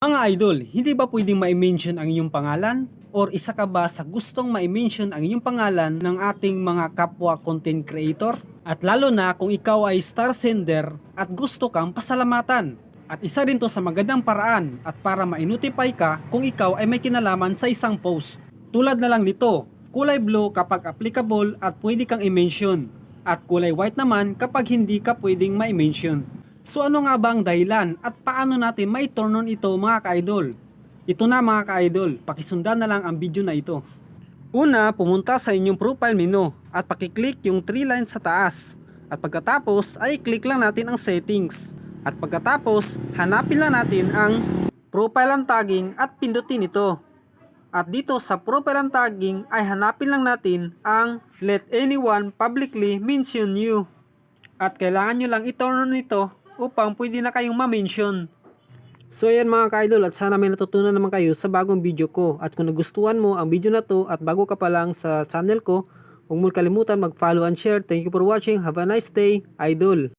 Mga idol, hindi ba pwedeng ma-mention ang inyong pangalan? Or isa ka ba sa gustong ma-mention ang inyong pangalan ng ating mga kapwa content creator? At lalo na kung ikaw ay star sender at gusto kang pasalamatan. At isa rin to sa magandang paraan at para ma-notify ka kung ikaw ay may kinalaman sa isang post. Tulad na lang nito, kulay blue kapag applicable at pwede kang i-mention. At kulay white naman kapag hindi ka pwedeng ma-mention. So ano nga ba ang dahilan at paano natin may turn on ito mga ka-idol? Ito na mga ka-idol, pakisundan na lang ang video na ito. Una, pumunta sa inyong profile menu at pakiclick yung 3 lines sa taas. At pagkatapos ay click lang natin ang settings. At pagkatapos, hanapin lang natin ang profile and tagging at pindutin ito. At dito sa profile and tagging ay hanapin lang natin ang let anyone publicly mention you. At kailangan nyo lang i-turn on ito upang pwede na kayong ma-mention. So ayan mga ka-idol at sana may natutunan naman kayo sa bagong video ko. At kung nagustuhan mo ang video na to at bago ka pa lang sa channel ko, huwag mo kalimutan mag-follow and share. Thank you for watching. Have a nice day, idol!